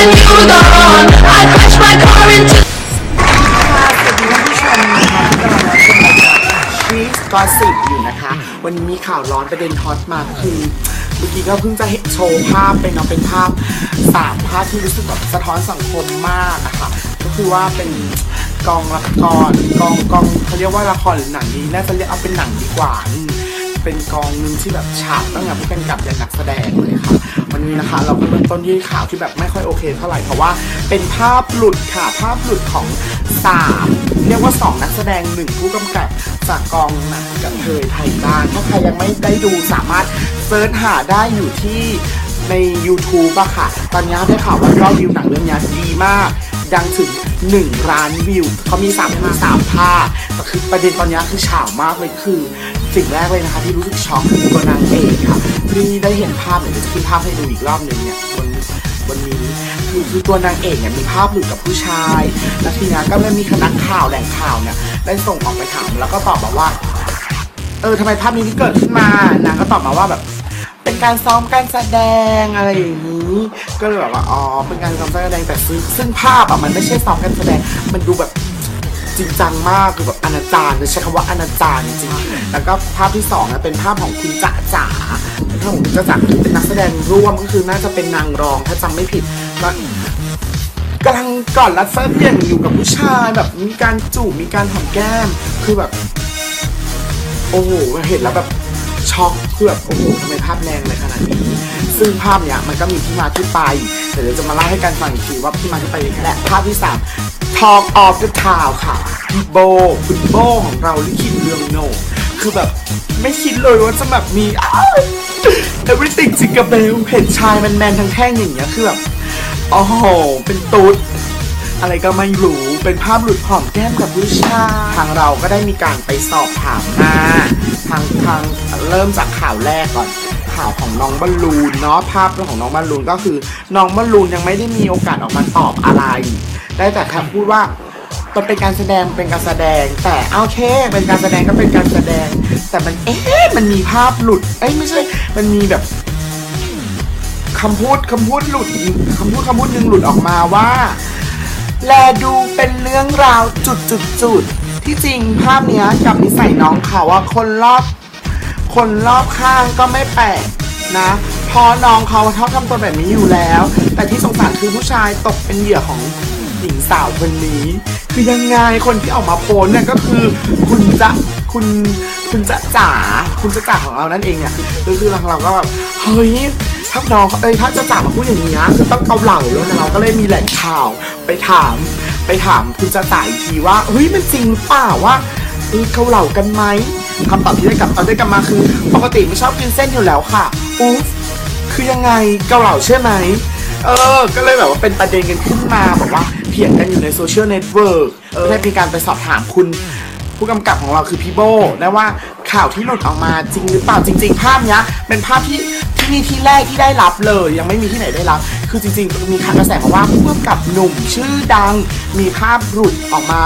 and moved ก็สิบอยู่นะคะ วันนี้มีข่าวร้อนประเด็นฮอตมาคือเมื่อกี้ก็เพิ่งจะเห็นโชว์ภาพไปเนาะเป็นภาพสามภาพที่รู้สึกแบบสะท้อนสังคมมากนะคะก็คือว่าเป็นกองละครกองกองเขาเรียกว่าละครหรือหนังดีน่าจะเรียกเอาเป็นหนังดีกว่า เป็นกองหนึ่งที่แบบฉาบตั้งแต่ผู้กำกับยันนักแสดงเลยค่ะ วันนี้นะคะ เราก็เริ่มต้นที่ข่าวที่แบบไม่ค่อยโอเคเท่าไหร่เพราะว่าเป็นภาพหลุดค่ะภาพหลุดของสามเรียกว่าสองนักแสดงหนึ่งผู้กำกับจากกองหนังกับเธอไทยบ้านถ้าใครยังไม่ได้ดูสามารถเซิร์ชหาได้อยู่ที่ใน YouTube อะค่ะ ตอนนี้ได้ข่าวว่ายอดวิวหนังเรื่องนี้ดีมาก ดังถึง 1 ล้านวิว เขามี3ามมีสามภาคแต่คือประเด็นตอนนี้คือฉาวมากเลยคือ สิ่งแรกเลยนะคะที่รู้สึกช็อกคือตัวนางเอกค่ะที่ได้เห็นภาพเดี๋ยวจะขึ้นภาพให้ดูอีกรอบหนึ่งเนี่ยบนบนนี้คือคือตัวนางเอกเนี่ยมีภาพหลุดกับผู้ชายแล้วทีนี้ก็เลยมีคณะข่าวแหล่งข่าวเนี่ยได้ส่งออกไปถามแล้วก็ตอบมาว่า เออทำไมภาพนี้ที่เกิดขึ้นมานางก็ตอบมาว่าแบบเป็นการซ้อมการแสดงอะไรอย่างนี้ก็เลยแบบว่าอ๋อเป็นการซ้อมการแสดงแต่ซึ่งซึ่งภาพอะมันไม่ใช่ซ้อมการแสดงมันดูแบบ จริงจังมากคือแบบอนาจารเลยใช้คำว่าอนาจารจริงแล้วก็ภาพที่สองนะเป็นภาพของคุณจ๋าจ๋าภาพของคุณจ๋าจ๋าเป็นนักแสดงร่วมก็คือน่าจะเป็นนางรองถ้าจำไม่ผิดแล้วกำลังกอนรัดฟัดเหวี่ยงอยู่กับผู้ชายแบบมีการจูบมีการหอมแก้มคือแบบ โอ้โหเห็นแล้วแบบช็อกคือแบบโอ้โหทำไมภาพแรงเลยขนาดนี้ ซึ่งภาพเนี้ยมันก็มีที่มาที่ไปเดี๋ยวจะมาเล่าให้กันฟังอีกทีว่าที่มาที่ไปยังไงแหละภาพที่ 3 Talk of the Town ค่ะพี่โบคุณโบของเราลิขิตเรื่องโหนคือแบบไม่คิดเลยว่าจะแบบมีอ้าว everything จิกเบลเห็นชายแมนๆทั้งแท่งอย่างเงี้ยคือแบบโอ้โหเป็นตุ๊ดอะไรก็ไม่รู้เป็นภาพหลุดหอมแก้มกับผู้ชายทางเราก็ได้มีการไปสอบถามมาทางทางเริ่มจากข่าวแรกก่อนข่าวของน้องบอลลูนเนาะภาพของน้องบอลลูนก็คือ น้องบอลลูนยังไม่ได้มีโอกาสออกมาตอบอะไร ได้แต่แค่พูดว่ามันเป็นการแสดงเป็นการแสดง แต่โอเค เป็นการแสดงก็เป็นการแสดง แต่มันเอ๊ะมันมีภาพหลุดเอ้ยไม่ใช่ มันมีแบบคำพูดคำพูดหลุดคำพูดคำพูดหนึ่งหลุดออกมาว่า แลดูเป็นเรื่องราวจุดจุดจุดที่จริงภาพเนี้ยกับนิสัยน้องเขาว่าคนรอบ คนรอบข้างก็ไม่แปลกนะเพราะน้องเขาชอบทำตัวแบบนี้อยู่แล้ว แต่ที่สงสารคือผู้ชายตกเป็นเหยื่อของ หญิงสาวคนนี้ คือยังไงคนที่ออกมาโพสเนี่ยก็คือคุณจะคุณคุณจะจ๋าคุณจะจ๋าของเรานั่นเองเนี่ยคือคือเราก็แบบเฮ้ยถ้าน้องเอ้ยถ้าจะจ๋ามาพูดอย่างนี้ยคือต้องเกาเหล่าแล้วนะเราก็เลยมีแหล่งข่าวไปถาม ไปถามคุณจะจ๋าอีกทีว่าเฮ้ยมันจริงหรือเปล่าว่าเออเกาเหล่ากันไหมคำตอบที่ได้กลับตอบได้กลับมาคือปกติไม่ชอบกินเส้นอยู่แล้วค่ะอุ๊คือยังไงเกาเหล่าใช่ไหมเออ ก็เลยแบบว่าเป็นประเด็นกันขึ้นมาบอกว่า เถียงกันอยู่ในโซเชียลเน็ตเวิร์กได้มีการไปสอบถามคุณ ผู้กำกับของเราคือพี่โบนะว่าข่าวที่หลุดออกมาจริงหรือเปล่าจริง ๆ ภาพเนี้ยเป็นภาพที่ที่นี่ที่แรกที่ได้รับเลย ยังไม่มีที่ไหนได้รับ คือจริงๆ มีข่าวกระแสมาว่าผู้กำกับหนุ่มชื่อดัง มีภาพหลุดออกมา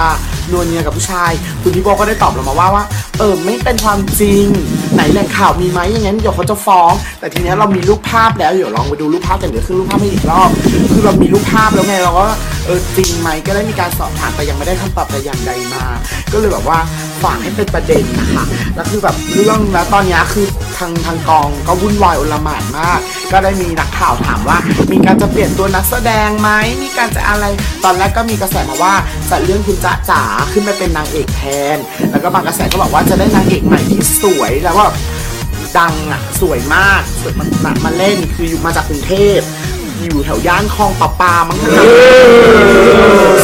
นวลเนียกับผู้ชาย คุณพี่โบก็ได้ตอบเรามาว่าว่า เออไม่เป็นความจริง ไหนแหล่งข่าวมีไหมอย่างนั้นเดี๋ยวเขาจะฟ้อง แต่ทีเนี้ยเรามีรูปภาพแล้วเดี๋ยวลองไปดูรูปภาพกันเดี๋ยวขึ้นรูปภาพให้อีกรอบคือเรามีรูปภาพแล้วไงเราก็เออจริงไหมก็ได้มีการสอบถามแต่ยังไม่ได้คำตอบแต่อย่างใดมา ก็เลยแบบว่าฝากให้เป็นประเด็นนะคะแล้วคือแบบเรื่องแล้วตอนนี้คือ ทางทางกองก็วุ่นวายอลหม่านมาก ก็ได้มีนักข่าวถามว่า มีการจะเปลี่ยนตัวนักแสดงไหมมีการจะอะไรตอนแรกก็มีกระแสมาว่าจะเรื่องคุณจ๊ะจ๋าขึ้นมาเป็นนางเอกแทน แล้วก็บางกระแสก็บอกว่าจะได้นางเอกใหม่ที่สวยแล้วก็ดังอะสวยมากสวยมากมาเล่นคืออยู่มาจากกรุงเทพอยู่แถวย่านคลองประปามั้งคะ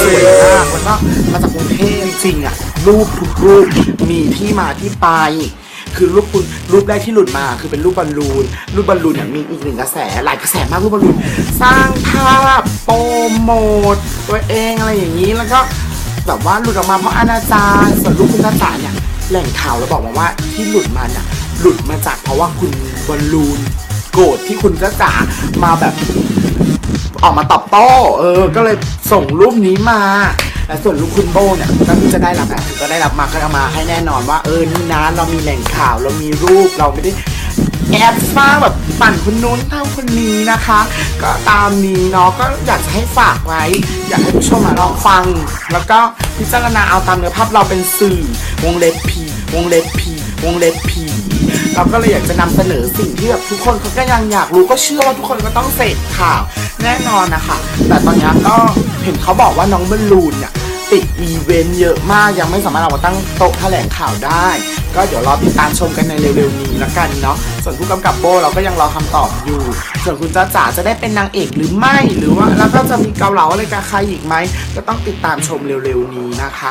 สวยมากแล้วก็มาจากกรุงเทพจริงอะรูปทุกรูปมีที่มาที่ไป คือรูปคุณรูปแรกที่หลุดมาคือเป็นรูปบอลลูน รูปบอลลูนเนี่ยมีอีกหนึ่งกระแสหลายกระแสมากรูปบอลลูน สร้างภาพโปรโมทตัวเองอะไรอย่างนี้แล้วก็แบบว่าหลุดออกมาเพราะอนาจารส่วนรูปคุณตาจ๋าเนี่ยแหล่งข่าวแล้วบอกมาว่าที่หลุดมาเนี่ยหลุดมาจากเพราะว่าคุณบอลลูนโกรธที่คุณจ้าจ๋ามาแบบออกมาตอบโต้เออ ก็เลยส่งรูปนี้มา และส่วนลูกคุณโบเนี่ยก็ที่จะได้รับอะก็ได้รับมาก็เอามาให้แน่นอนว่าเออนี่นะเรามีแหล่งข่าวเรามีรูปเราไม่ได้แอบสร้างแบบปั่นคนนู้นเท่าคนนี้นะคะ ก็ตามนี้เนาะก็อยากจะให้ฝากไว้ อยากให้ผู้ชมมาลองฟัง แล้วก็พิจารณาเอาตามเนื้อภาพเราเป็นสื่อวงเล็บพีวงเล็บพีวงเล็บผีเราก็เลยอยากจะนำเสนอสิ่งที่แบบทุกคนเขาก็ยังอยากรู้ก็เชื่อว่าทุกคนก็ต้องเสพข่าวแน่นอนนะคะ แต่ตอนนี้ก็เห็นเขาบอกว่าน้องบอลลูนเนี่ย ติดอีเวนต์เยอะมากยังไม่สามารถเอามาตั้งโต๊ะแถลงข่าวได้ ก็เดี๋ยวรอติดตามชมกันในเร็วๆนี้ละกันเนาะส่วนผู้กำกับโบเราก็ยังรอคำตอบอยู่ ส่วนคุณจ้าจ๋าจะได้เป็นนางเอกหรือไม่หรือว่าแล้วก็จะมีเกาเหลาอะไรกับใครอีกไหมก็ต้องติดตามชมเร็วๆนี้นะคะ